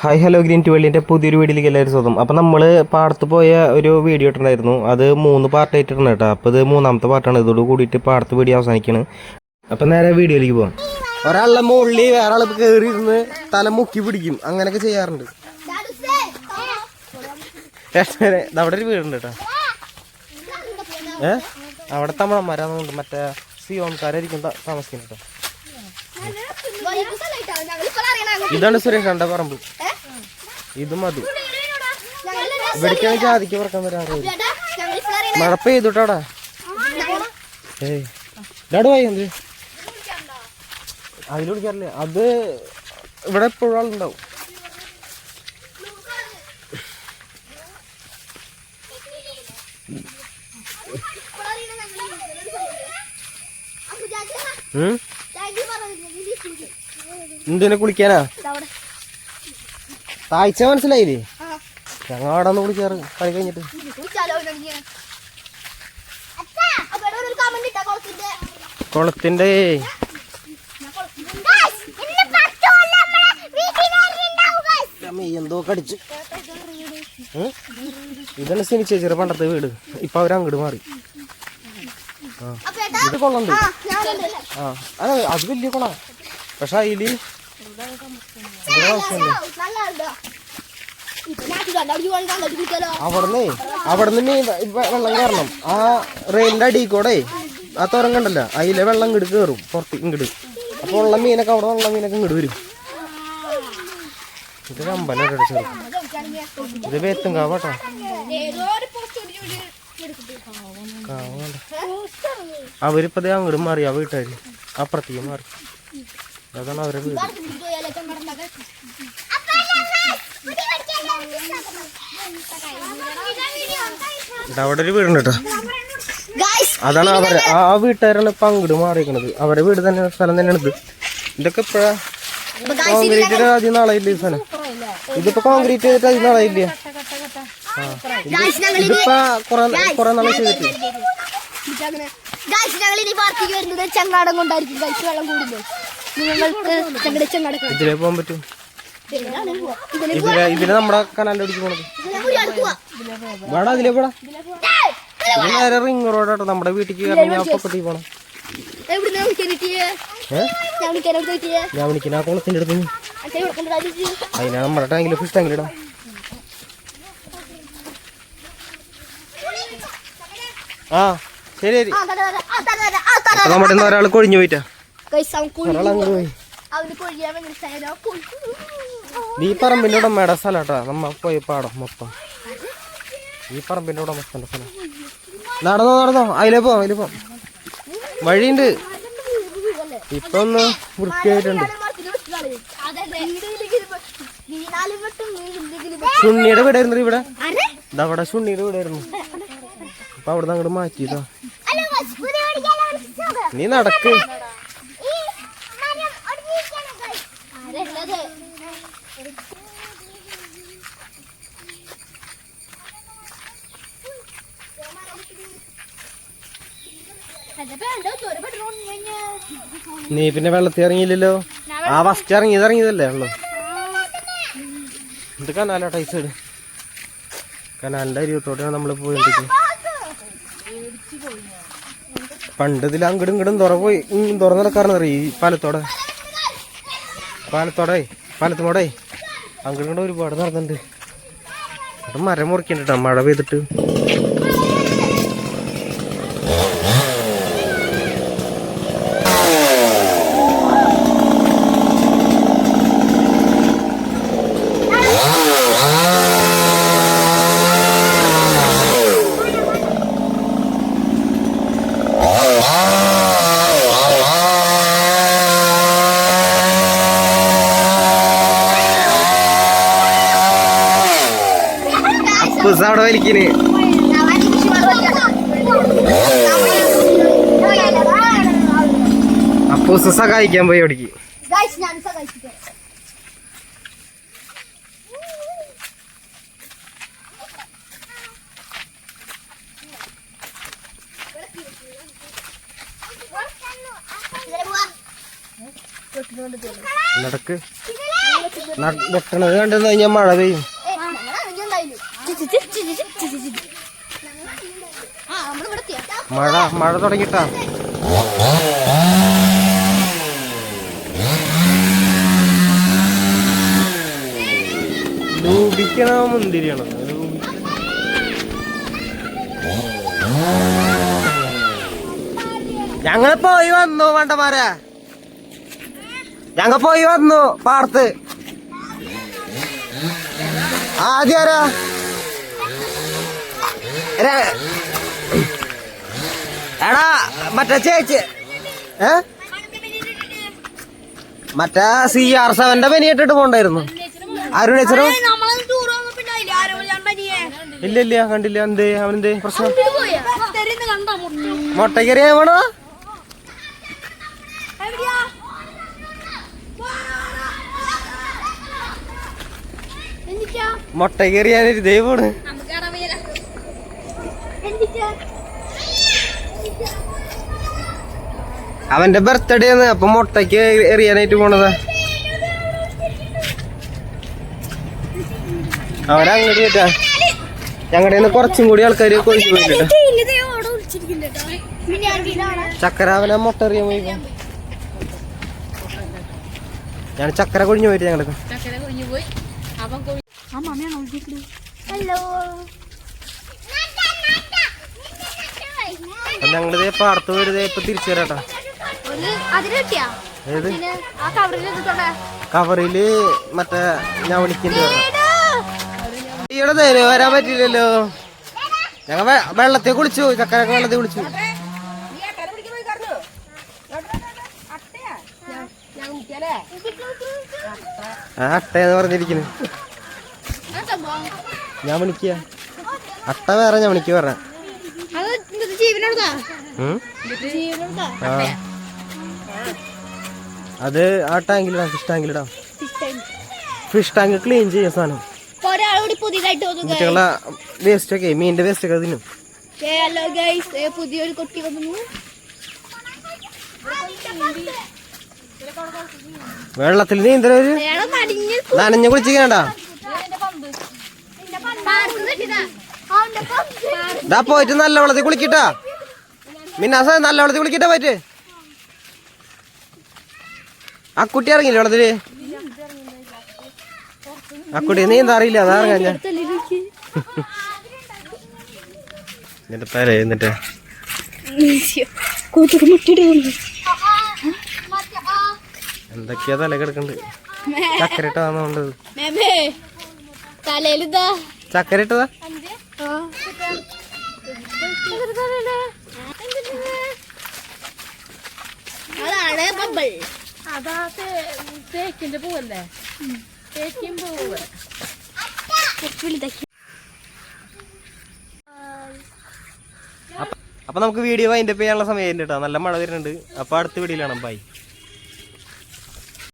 Hi hello green ട്വൽവിന്റെ പുതിയൊരു വീഡിയോയിലേക്ക് എല്ലാവരും സ്വന്തം അപ്പോൾ നമ്മൾ പാടത്ത് പോയ ഒരു വീഡിയോ ഇട്ടിട്ടുണ്ടായിരുന്നു. അത് മൂന്ന് പാർട്ടായിട്ടാണ് കേട്ടോ. അപ്പോൾ ഇത് മൂന്നാമത്തെ പാർട്ടാണ് ഇതോട് കൂടിയിട്ട് പാടത്ത് വീഡിയോ അവസാനിക്കുകയാണ് അപ്പോൾ നേരെ വീഡിയോയിലേക്ക് പോകാം ഒരാളുടെ മുകളിൽ വേറെ ആൾ കയറി ഇരുന്ന് തല മുക്കി പിടിക്കും. അങ്ങനെയൊക്കെ ചെയ്യാറുണ്ട്. അവിടെ ഒരു വീടുണ്ട് കേട്ടോ. ഏ അവിടെ തമിഴന്മാരാണെന്നുണ്ട്. മറ്റേ സിയോൺകാരായിരിക്കും താമസിക്കുന്നത് കേട്ടോ. ഇതാണ് സുരേഷ് കണ്ട പറമ്പ്. ഇത് മതി. ഇവിടേക്കാണ് ജാതിക്ക് പറക്കാൻ വരാറ് മഴ പെയ്തുട്ടാടാ ഏയ്. ഡാഡു പോയി എന്ത്? അതിൽ വിളിക്കാറില്ല അത് ഇവിടെ എപ്പോഴും ആളുണ്ടാവും? എന്തിനെ കുളിക്കാനാ? താഴ്ച മനസ്സിലായില്ലേ? ഞങ്ങളവിടെ ഒന്ന് കുളിക്കാറ് കളി കഴിഞ്ഞിട്ട്. കുളത്തിന്റെ എന്തോ കടിച്ചു ഇതന്നെ സിനി ചേച്ചിയുടെ പണ്ടത്തെ വീട്. ഇപ്പൊ അവർ അങ്ങോട്ട് മാറി. ഇത് കൊള്ളുണ്ട്. ആ. അത് അത് വലിയ കുള. പക്ഷെ അതിൽ ഇവിടെ അവിടുന്ന് അവിടുന്ന് ഇപ്പൊ വെള്ളം കയറണം ആ റെയിലിന്റെ അടിയിൽ കൂടെ ആ തോരം കണ്ടല്ല? അതിലെ വെള്ളം ഇങ്ങോട്ട് കയറും പുറത്ത് ഇങ്ങോട്ട് അപ്പൊ ഉള്ള മീനൊക്കെ അവിടെ ഉള്ള മീനൊക്കെ ഇങ്ങോട്ട് വരും. ഇത് ചെറു ഇത് വേത്തും കാവട്ടോ അവരിപ്പോ ദേ അങ്ങോട്ട് മാറി ആ വീട്ടുകാർ അപ്പുറത്തേക്ക് മാറി. അതാണ് അവരെ വീട്. അവിടെ ഒരു വീടുണ്ട് കേട്ടോ അതാണ് അവരെ ആ വീട്ടുകാരാണ് ഇപ്പൊ അങ്ങോട്ട് മാറിയിരിക്കണത്. അവരെ വീട് തന്നെ സ്ഥലം തന്നെയാണ് ഇത് ഇതൊക്കെ ഇപ്പഴാ? കോൺക്രീറ്റ് ആദ്യം നാളായില്ലേ ഈ സ്ഥലം ഇതിപ്പോ കോൺക്രീറ്റ് ചെയ്തിട്ട് ആദ്യം നാളായില്ലേ ഇതിപ്പോ കൊറേ കൊറേ നാളെ ചെയ്തിട്ട് ഞങ്ങൾ ഇനി വരുന്നത് ചെങ്ങാടം കൊണ്ടായിരിക്കും. വെള്ളം കൂടുമ്പോൾ. നിങ്ങൾക്ക് ഞങ്ങളുടെ ചെങ്ങാടം ഇതിലേ പോകാൻ പറ്റും. ഇതിലെ ഇതിലെ നമ്മുടെ കനാലിന്റെ അടിച്ച് പോണത്. വേടാ അതിലേ പോടാ. ഇത് നേരെ റിംഗ് റോഡ് കേട്ടോ നമ്മുടെ വീട്ടിക്ക് കാരണം ഞാൻ പൊക്കത്തി പോണം. ഞാൻ വിളിക്കുന്ന ആ കുളത്തിന്റെ അടുത്ത് അതിനാ നമ്മുടെ ടാങ്കിൽ ഫിഷ് ടാങ്കിലിടാം ആ ശരി ശരി. നമ്മുടെ ഒരാൾ കൊഴിഞ്ഞു പോയിട്ടാ. ഒരാൾ അങ്ങോട്ട് പോയി. അവന് കൊഴിയാൻ ഭയങ്കര സ്ഥലം നീ ഈ പറമ്പിന്റെ ഉടമയുടെ സ്ഥലം കേട്ടോ. നമ്മ പോയി പാടോ മൊത്തം. ഈ പറമ്പിന്റെ മൊത്തം സ്ഥലം നടന്നോ നടന്നോ. അതിലേ പോ അതിലേ പോ. വഴിയുണ്ട്. ഇപ്പൊ ഒന്ന് വൃത്തിയായിട്ടുണ്ട്. സുണ്ണിയുടെ വീട് ആയിരുന്നു ഇവിടെ. ഇതവിടെ അവിടെ വീട് ആയിരുന്നു. അപ്പൊ അവിടെ അങ്ങോട്ട് മാറ്റിയതാ. നീ നടക്ക്. നീ പിന്നെ വെള്ളത്തിൽ ഇറങ്ങിയില്ലല്ലോ? ആ ഫസ്റ്റ് ഇറങ്ങിയത് ഇറങ്ങിയതല്ലേ ഉള്ളു? ഇത് കനാലാ ടൈസ് കനാലിന്റെ അരിയത്തോടെയാണ് നമ്മൾ പോയിട്ടിരിക്കുന്നത് പണ്ട് ഇതിൽ അങ്ങടും ഇങ്ങടും തുറ പോയി. തുറന്നു ഈ പാലത്തോടെ? പാലത്തോടെ പാലത്തുമോടെ ഇങ്ങടും ഒരുപാട് നടന്നിട്ടുണ്ട്. അത് മരം മുറിക്കണ്ട മഴ പെയ്തിട്ട്. അപ്പൂസ് അവിടെ വലിക്കിന് അപ്പൂസ് സഹായിക്കാൻ പോയി അവിടേക്ക്. നടക്ക്. വെട്ടണത് കണ്ടെന്ന് കഴിഞ്ഞാൽ മഴ പെയ്യും. മഴ മഴ തുടങ്ങിട്ടാ. ഞങ്ങൾ പോയി വന്നു വേണ്ടമാരെ. ഞങ്ങൾ പോയി വന്നു പാർത്ത് ആദ്യം എടാ. മറ്റേ ചേച്ചി. ഏ? മറ്റേ സി ആർ സെവന്റെ പനി ഇട്ടിട്ട് പോണ്ടായിരുന്നു. അരുണേച്ചറും ഇല്ല ഇല്ല കണ്ടില്ല. എന്തേ അവനെന്തേ പ്രശ്നം? പോയാ. കണ്ടാ മുട്ടക്കറി വേണോ എവിടെയാ? എന്നിട്ടാ? മുട്ടക്കറി ഞാനൊരു ദൈവമാണ് അവന്റെ ബർത്ത്ഡേ ആണ് അപ്പൊ മുട്ടയ്ക്ക് എറിയാനായിട്ട് പോണതാ. അവരങ്ങോട്ട് കേട്ടാ ഞങ്ങളുടെ നിന്ന് കുറച്ചും കൂടി ആൾക്കാർ കൊഴിച്ചു പോയിട്ടാ ചക്കര അവനെ മുട്ട എറിയാൻ പോയി ഞാൻ ചക്കര കൊഴിഞ്ഞു പോയിട്ട് ഞങ്ങൾക്ക് ഹലോ അപ്പൊ ഞങ്ങളിത് പാടത്ത് ഇപ്പൊ തിരിച്ചു ഏത്? കവറിൽ മറ്റേ ഞാൻ വിളിക്കേണ്ടി നേരെ വരാൻ പറ്റില്ലല്ലോ. ഞങ്ങൾ വെള്ളത്തെ കുളിച്ചു ചക്കരൊക്കെ വെള്ളത്തെ കുളിച്ചു. ആ അട്ടയെന്ന് പറഞ്ഞിരിക്കുന്നു. ഞാൻ വിളിക്കുക അട്ട വേറെ ഞാൻ വിളിക്കുക പറഞ്ഞ. അത് ആ ടാങ്കിലിടാം ഫിഷ് ടാങ്കിലിടാം ഫിഷ് ടാങ്ക് ക്ലീൻ ചെയ്യാൻ സാധനം. കുട്ടികളെ വേസ്റ്റ് ഒക്കെ മീനിന്റെ വേസ്റ്റ് ഒക്കെ തിന്നും. ഹലോ ഗൈസ് പുതിയൊരു കുട്ടി വന്നു. വെള്ളത്തിൽ നീന്തലൊരു നനഞ്ഞു കുളിച്ചിക്കണ്ടാ ഡാ പോയിട്ട് നല്ല വെള്ളത്തിൽ കുളിക്കട്ടാ. മിന്നാസ നല്ല വെള്ളത്തിൽ കുളിക്കട്ടെ പോയിട്ട്. ആ കുട്ടി ഇറങ്ങില്ല വെള്ളത്തിൽ ആ കുട്ടി നീന്താ അറിയില്ല അതാ ഇറങ്ങാൻ ഞാൻ. എന്നിട്ട് പേരെ എന്നിട്ട്. കൂത്തുക്ക് മുട്ടിട്ട് എന്തൊക്കെയാ തല കിടക്കണ്ട്? ചക്കര ഇട്ടതാന്നുണ്ടത് അതാണ് ബബിൾ. അതാ തേക്കിന്റെ പൂവല്ലേ? തേക്കിൻ പൂവ്. അപ്പൊ നമുക്ക് വീഡിയോ അതിന്റെ ചെയ്യാനുള്ള സമയം കേട്ടോ നല്ല മഴ വരുന്നുണ്ട്. അപ്പൊ അടുത്ത വീഡിയോ വീഡിയോയിലാണ് ബൈ